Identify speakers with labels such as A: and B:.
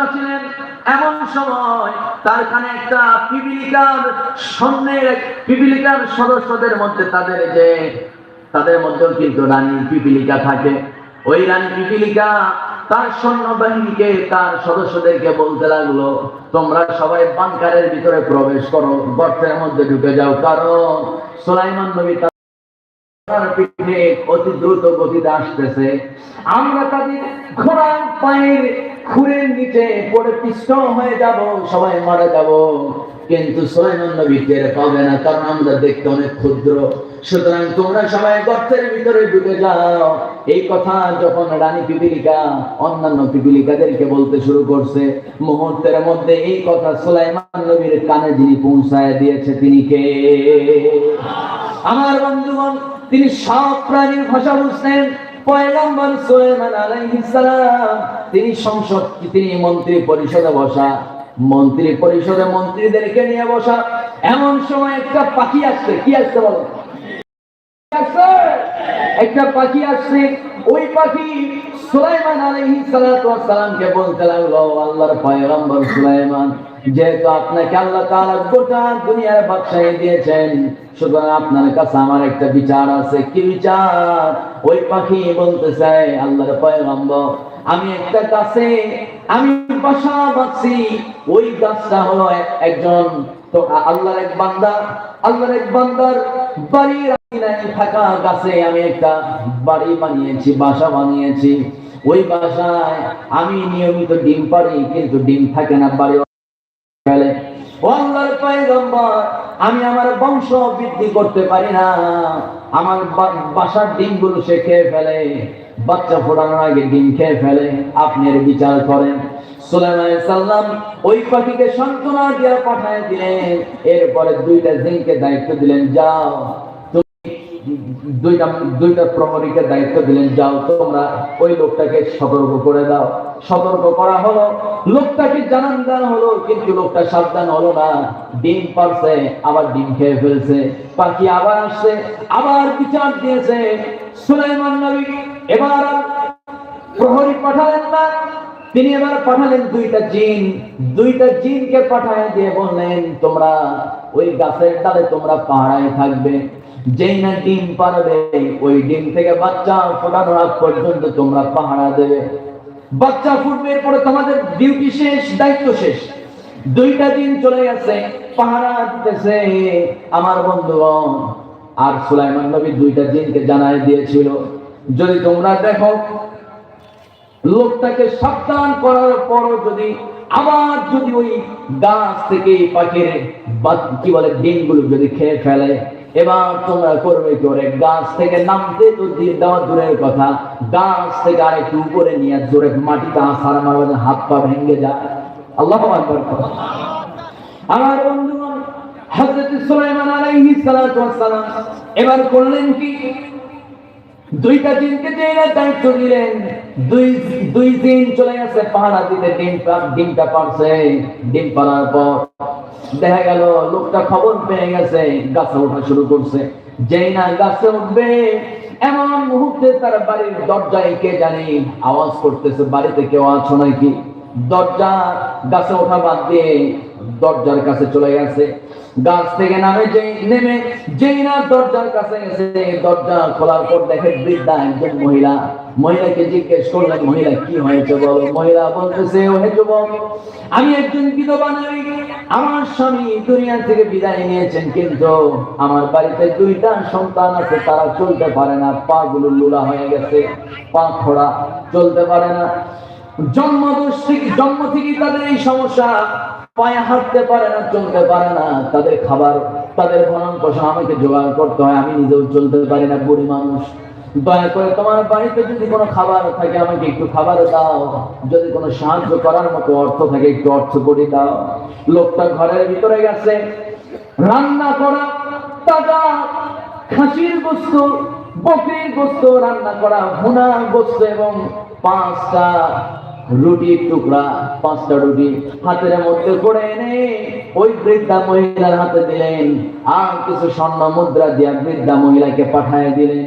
A: বসা এমন সময় তার কানে একটা পিপিলিকার সৈন্যের পিপিলিকার সদস্যদের মধ্যে তাদের যে তাদের মধ্যেও কিন্তু রানী পিপিলিকা থাকে। ওই রানী পিপিলিকা তার সৈন্যবাহিনীকে, তার সদস্যদেরকে বলতে লাগল, তোমরা সবাই বাংকারের ভিতরে প্রবেশ করো, গর্তের মধ্যে ঢুকে যাও। কারণ সোলাইমান নবী অতি দ্রুত গতিতে আসতেছে। আমরা তাদের ঘোড়ার পায়ের খুরের নিচে পড়ে পিষ্ট হয়ে যাব, সবাই মারা যাব। কিন্তু সোলাইমান নবী টের পাবে না, কারণ আমরা দেখতে অনেক ক্ষুদ্র। সুতরাং তোমরা সবাই গর্তের ভিতরে ঢুকে যাও। এই কথা যখন রানী পিপিলিকা, অন্যান্য পিপিলিকাদেরকে বলতে শুরু করছে, মুহূর্তের মধ্যে এই কথা সোলাইমান নবীর কানে যিনি পৌঁছায় দিয়েছে, তিনি কে? আমার বন্ধুগণ, তিনি সব প্রাণীর ভাষা বুঝতেন। পয়গম্বর সুলাইমান আলাইহিস সালাম তিনি সংসদ, তিনি মন্ত্রী পরিষদে বসা, মন্ত্রী পরিষদে মন্ত্রীদেরকে নিয়ে বসা। এমন সময় একটা পাখি আসছে, কি আসছে বলো? একটা পাখি আসছে। ওই পাখি সুলাইমান আলাইহিস সালাতু ওয়াস সালামকে বলতে লাগল আল্লাহর পয়গম্বর সুলাইমান, যেহেতু আপনাকে আল্লাহ গোটা দুনিয়ার বাদশাহী দিয়েছেন, সুতরাং আপনার কাছে আমার একটা বিচার আছে। কি বিচার? ওই পাখি বলতে চাই আল্লাহর পয়গম্বর আমি একটা গাছে, আমি বাসা বাঁচি ওই গাছটা হলো একজন, তো আল্লাহর এক বান্দা, আল্লাহর এক বান্দার বাড়ির থাকা গাছে আমি একটা বাড়ি বানিয়েছি, বাসা বানিয়েছি। ওই বাসায় আমি নিয়মিত ডিম পারি কিন্তু ডিম থাকে না, বাড়ি ও আল্লাহর পয়গম্বর, আমি আমার বংশ বৃদ্ধি করতে পারি না। আমার বাসার ডিমগুলো সে খেয়ে ফেলে, বাচ্চা ফোটানোর আগে ডিম খেয়ে ফেলে, আপনি এর বিচার করেন। সাল্লাম ওই পাখিকে সান্ত্বনা দিয়ে পাঠায় দিলেন, এরপরে দুইটা জিনকে দায়িত্ব দিলেন, যাও। দুইটা দুইটা প্রহরীকে দায়িত্ব দিলেন, যাও তোমরা ওই লোকটাকে সতর্ক করে দাও। সতর্ক করা হলো। লোকটাকে জানান হলো, কিন্তু লোকটা সাবধান হলো না। ডিম পারছে, আবার ডিম খেয়ে ফেলছে। পাখি আবার আসছে, আবার বিচার দিয়েছে। সুলাইমান নবী এবার প্রহরী পাঠালেন না। তিনি এবার পাঠালেন দুইটা জিন। দুইটা জিনকে পাঠায় দিয়ে বললেন, তোমরা ওই গাছের ডালে তোমরা পাহাড়ায় থাকবে। যেই না ডিম পারবে ওই ডিম থেকে বাচ্চা আগ পর্যন্ত তোমরা পাহারা দেবে। বাচ্চা ফুটবে পরে তোমাদের ডিউটি শেষ, দায়িত্ব শেষ। দুইটা দিন চলে গেছে, পাহারা দিতেছে। আমার বন্ধুগণ, আর সুলাইমান নবী দুইটা জিনকে জানায় দিয়েছিল, যদি তোমরা দেখো, লোকটাকে সাবধান করার পরও যদি আবার যদি ওই গাছ থেকে পাখির কি বলে, ডিমগুলো যদি খেয়ে ফেলে এবার তোমরা করবে করে গাছ থেকে নামতে তো দিয়ে দেওয়া দূরের কথা। গাছ থেকে আর একটু উপরে নিয়ে জোরে মাটিতে আসার মারবে হাত পা ভেঙে যায়। আল্লাহ আমার বন্ধুগণ হজরত সুলাইমান আলাইহিস সালাম এবার করলেন কি? দুইটা দিনকে যে এরা দায়িত্ব দিলেন দুই দুই দিন চলে গেছে পাহাড়া দিতে ডিম ডিমটা পারছে। ডিম পাড়ার পর দেখা গেল, লোকটা খবর পেয়ে গেছে, গাছে ওঠা শুরু করছে। যেই না গাছে উঠবে, এমন মুহূর্তে তার বাড়ির দরজায় কে জানি আওয়াজ করতেছে, বাড়িতে কেউ আছো নাকি? দরজা গাছে ওঠা বাদ দিয়ে দরজার কাছে চলে গেছে। গাছ থেকে নামে যে নেমে, যেই না দরজার কাছে গেছে দরজা খোলার পর দেখে বৃদ্ধা একজন মহিলা। মহিলাকে জিজ্ঞেস করলেন, মহিলা, কি হয়েছে বলো? মহিলা বলতেছে ও হে যুবক, আমি একজন বিধবা নারী। আমার স্বামী দুনিয়া থেকে বিদায় নিয়েছেন, কিন্তু আমার বাড়িতে দুইটা সন্তান আছে, তারা চলতে পারে না। পা গুলো লুলা হয়ে গেছে, পা খোড়া, চলতে পারে না। জন্মদোষ জন্ম থেকে তাদের এই সমস্যা। পায়ে হাঁটতে পারে না, চলতে পারে না। তাদের খাবার, তাদের ভরণ পোষণ আমাকে জোগাড় করতে হয়, আমি নিজেও চলতে পারি না, বুড়ি মানুষ। দয়া করে তোমার বাড়িতে যদি কোনো খাবার থাকে, আমাকে একটু খাবার দাও। যদি কোনো সাহায্য করার মতো অর্থ থাকে, একটু অর্থ করে দাও। লোকটা ঘরের ভিতরে গেছে। রান্না করা, তাজা খাসির গোস্ত, বকরির গোস্ত রান্না করা ভুনা গোস্ত এবং পাঁচটা রুটির টুকরা, পাঁচটা রুটি হাতের মধ্যে করে এনে ওই বৃদ্ধা মহিলার হাতে দিলেন। আর কিছু স্বর্ণ মুদ্রা দিয়া বৃদ্ধা মহিলাকে পাঠায় দিলেন।